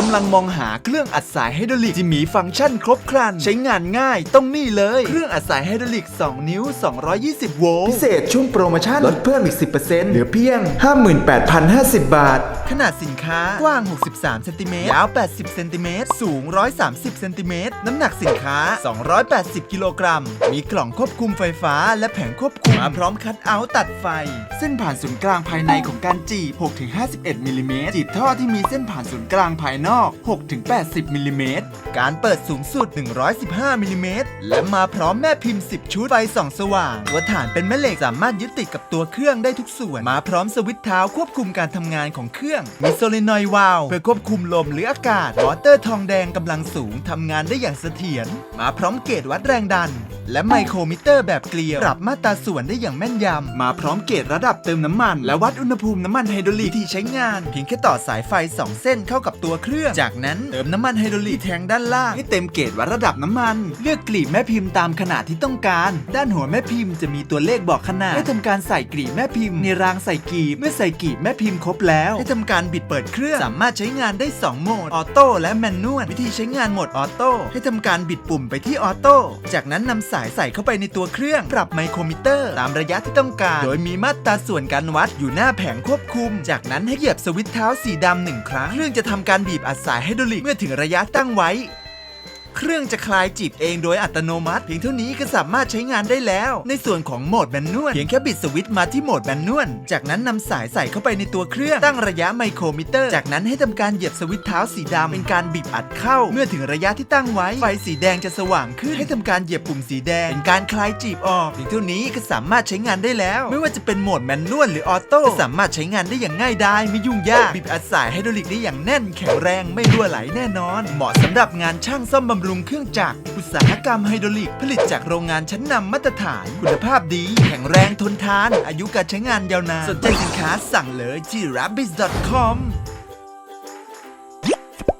กำลังมองหาเครื่องอัดสายไฮดรอลิกที่มีฟังก์ชันครบครัน ใช้งานง่ายต้องนี่เลย เครื่องอัดสายไฮดรอลิก 2 นิ้ว 220 โวลต์พิเศษช่วงโปรโมชั่นลดเพิ่มอีก 10%เหลือเพียง 58,050 บาท ขนาดสินค้ากว้าง 63 เซนติเมตรยาว 80 เซนติเมตรสูง 130 เซนติเมตรน้ำหนักสินค้า 280 กิโลกรัม มีกล่องควบคุมไฟฟ้า และแผงควบคุมมาพร้อมคัทเอาท์ตัดไฟ เส้นผ่านศูนย์กลางภายในของการจีบ6-51มิลลิเมตรจีบท่อที่มีเส้นผ่านศูนย์กลางภายนอก 6-80มิลลิเมตร การเปิดสูงสุด 115มิลลิเมตร และมาพร้อมแม่พิมพ์ 10 ชุดไฟส่องสว่าง ตัวฐานเป็นแม่เหล็กสามารถยึดติดกับตัวเครื่องได้ทุกส่วน มาพร้อมสวิตช์เท้าควบคุมการทำงานของเครื่อง มีโซลินอยด์วาล์วเพื่อควบคุมลมหรืออากาศมอเตอร์ทองแดงกำลังสูงทำงานได้อย่างเสถียร มาพร้อมเกจวัดแรงดัน และไมโครมิเตอร์แบบเกลียว ปรับมาตราส่วนได้อย่างแม่นยำ มาพร้อมเกจระดับเติมน้ำมัน และวัดอุณหภูมิน้ำมันไฮดรอลิกที่ใช้งาน เพียงแค่ต่อสายไฟ 2 เส้นเข้ากับตัวเครื่อง จากนั้นเติมน้ำมันไฮดรอลิกแทงด้านล่างให้เต็มเกจวัดระดับน้ำมัน เลือกกลีบแม่พิมพ์ตามขนาดที่ต้องการ ด้านหัวแม่พิมพ์จะมีตัวเลขบอกขนาด ให้ทำการใส่กลีบแม่พิมพ์ในรางใส่กลีบ เมื่อใส่กลีบแม่พิมพ์ครบแล้ว ให้ทำการบิดเปิดเครื่อง สามารถใช้งานได้ 2 โหมด ออโต้และแมนนวล วิธีใช้งานโหมดออโต้ ให้ทำการบิดปุ่มไปที่ออโต้ จากนั้นนำสายใส่เข้าไปในตัวเครื่อง ปรับไมโครมิเตอร์ ตามระยะที่ต้องการ โดยมีมาตราส่วนการวัดอยู่หน้าแผงควบคุม จากนั้นให้เหยียบสวิตช์เท้าสีดำหนึ่งครั้ง เครื่องจะทำการบีบอัดสายไฮดรอลิกเมื่อถึงระยะตั้งไว้ เครื่องจะคลายจีบเองโดยอัตโนมัติ เพียงเท่านี้ก็สามารถใช้งานได้แล้ว ในส่วนของโหมดแมนนวลเพียงแค่บิดสวิตช์มาที่โหมดแมนนวลจากนั้นนำสายใส่เข้าไปในตัวเครื่องตั้งระยะไมโครมิเตอร์ จากนั้นให้ทำการเหยียบสวิตช์เท้าสีดำเป็นการบีบอัดเข้า เมื่อถึงระยะที่ตั้งไว้ไฟสีแดงจะสว่างขึ้นให้ทำการเหยียบปุ่มสีแดงเป็นการคลายจีบออกเพียงเท่านี้ก็สามารถใช้งานได้แล้ว ไม่ว่าจะเป็นโหมดแมนนวลหรือออโต้สามารถใช้งานได้อย่างง่ายดายไม่ยุ่งยากบีบอัดสายไฮดรอลิกได้อย่างแน่นแข็งแรงไม่รั่วไหลแน่นอน เหมาะสำหรับงานช่างซ่อมบำรุงรุงเครื่องจักร อุตสาหกรรมไฮดรอลิก ผลิตจากโรงงานชั้นนำมาตรฐาน คุณภาพดี แข็งแรงทนทาน อายุการใช้งานยาวนาน สนใจสินค้าสั่งเลยที่ r a b b i t c o m